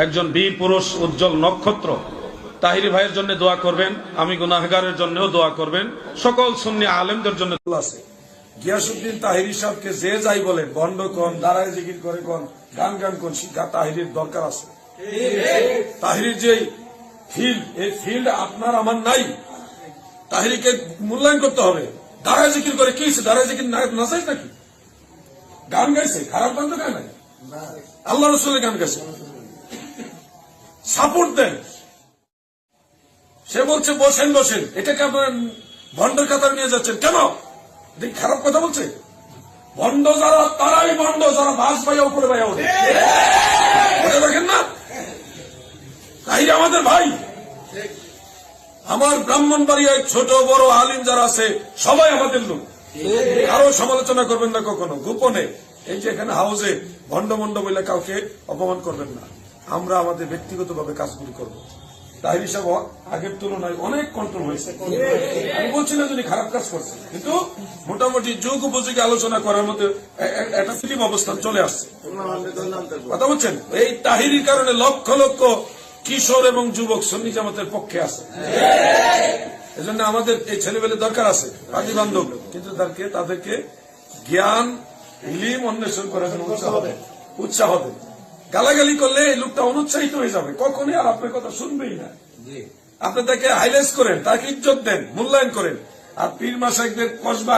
একজন বীর পুরুষ, উজ্জ্বল নক্ষত্র। তাহিরি ভাইয়ের জন্য দোয়া করবেন, আমি গুনাহগারের জন্যও দোয়া করবেন। সকল সুন্নি আলেমদের জন্য আছে। গিয়াসুদ্দিন তাহিরি সাহেবকে যে যাই বলেন, বন্ড কন, দাঁড়ায় জিকির করে কন, গান গান কোন, শিক্ষা তাহিরির দরকার আছে। তাহিরির যে ফিল্ড এই ফিল্ড আপনার, আমার নাই। তাহিরিকে মূল্যায়ন করতে হবে। দাঁড়ায় জিকির করে কি দাঁড়ায় জিকির না- নাচাইছে নাকি? গান গাইছে? খারাপ গান তো গায় নাই? আল্লাহ রসুলের গান গাইছে। সাপোর্ট দেন। সে বলছে, বসেন বসেন। এটাকে আপনার ভণ্ডের কাতার নিয়ে যাচ্ছেন। কেন? দেখি খারাপ কথা বলছে? ভণ্ড যারা, তারাই ভণ্ড যারা বাস পাইয়া উপরে পাইয়া ওঠে। দেখেন না? তাই আমাদের ভাই, আমার ব্রাহ্মণ বাড়িয়ায় ছোট, বড় আলিম যারা আছে, সবাই আমাদের লোক। কারও সমালোচনা করবেন না কখনো, গোপনে। এই যে এখানে হাউসে ভণ্ড মন্ড বলে কাউকে অপমান করবেন না। আমরা আমাদের ব্যক্তিগতভাবে কাজগুলি করব। তাহির হিসাব আগের তুলনায় অনেক কন্ট্রোল হয়েছে। আমি বলছি না যদি খারাপ কাজ করছে, কিন্তু মোটামুটি যুগ উপযোগী আলোচনা করার মতো একটা ফিল্ম অবস্থান চলে আসছে। কথা বলছেন? এই তাহিরির কারণে লক্ষ লক্ষ কিশোর এবং যুবক সন্নি জামাতের পক্ষে আছে। এজন্য আমাদের এই ছেলেবেলে দরকার আছে পাতি বান্ধব কিন্তু তাদেরকে তাদেরকে জ্ঞান, ইলিম অন্বেষণ করার জন্য উৎসাহ দেয় উৎসাহ দেয় গালাগালি করলে এই লোকটা অনুৎসাহিত হয়ে যাবে। কখনই আর আপনার কথা শুনবেই না। আপনি তাকে হাইলাইট করেন তাকে ইজ্জত দেন মূল্যায়ন করেন। আর পীর মাসাইকদের কসবা